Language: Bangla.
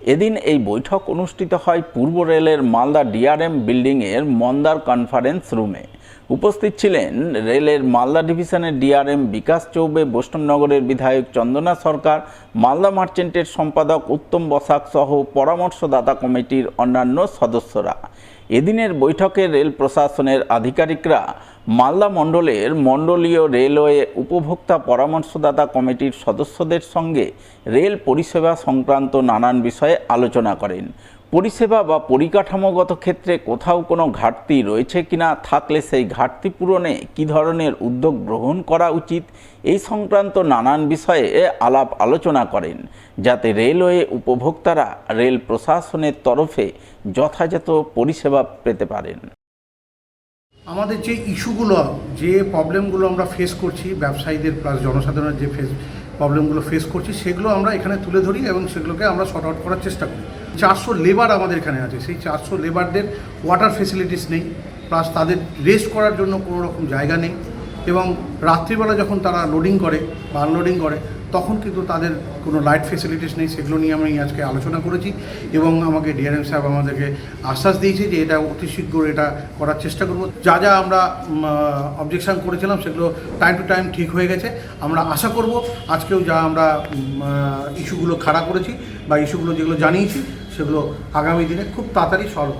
এদিন এই বৈঠক অনুষ্ঠিত হয় পূর্ব রেলের মালদা ডিআরএম বিল্ডিংয়ের মন্দার কনফারেন্স রুমে উপস্থিত ছিলেন রেলের মালদা ডিভিশনের ডিআরএম বিকাশ চৌবে, বৈষ্ণবনগরের বিধায়ক চন্দনা সরকার, মালদা মার্চেন্টের সম্পাদক উত্তম বসাক সহ পরামর্শদাতা কমিটির অন্যান্য সদস্যরা। এদিনের বৈঠকে রেল প্রশাসনের আধিকারিকরা মালদা মণ্ডলের মণ্ডলীয় রেলওয়ে উপভোক্তা পরামর্শদাতা কমিটির সদস্যদের সঙ্গে রেল পরিষেবা সংক্রান্ত নানান বিষয়ে আলোচনা করেন। পরিষেবা বা পরিকাঠামোগত ক্ষেত্রে কোথাও কোনো ঘাটতি রয়েছে কিনা, থাকলে সেই ঘাটতি পূরণে কী ধরনের উদ্যোগ গ্রহণ করা উচিত, এই সংক্রান্ত নানান বিষয়ে আলাপ আলোচনা করেন, যাতে রেলওয়ে উপভোক্তারা রেল প্রশাসনের তরফে যথাযথ পরিষেবা পেতে পারেন। আমাদের যে ইস্যুগুলো, যে প্রবলেমগুলো আমরা ফেস করছি, ব্যবসায়ীদের প্লাস জনসাধারণের যে ফেস প্রবলেমগুলো ফেস করছি, সেগুলো আমরা এখানে তুলে ধরি এবং সেগুলোকে আমরা শর্ট আউট করার চেষ্টা করি। চারশো লেবার আমাদের এখানে আছে, সেই চারশো লেবারদের ওয়াটার ফেসিলিটিস নেই প্লাস তাদের রেস্ট করার জন্য কোনো রকম জায়গা নেই এবং রাত্রিবেলা যখন তারা লোডিং করে, বা আনলোডিং করে তখন কিন্তু তাদের কোনো লাইট ফেসিলিটিস নেই, সেগুলো নিয়ে আমি আজকে আলোচনা করেছি এবং আমাকে ডিআরএম সাহেব আমাদেরকে আশ্বাস দিয়েছে যে এটা অতি শীঘ্র এটা করার চেষ্টা করব। যা যা আমরা অবজেকশন করেছিলাম সেগুলো টাইম টু টাইম ঠিক হয়ে গেছে। আমরা আশা করব আজকেও যা আমরা ইস্যুগুলো খাড়া করেছি বা ইস্যুগুলো যেগুলো জানিয়েছি সেগুলো আগামী দিনে খুব তাড়াতাড়ি সলভ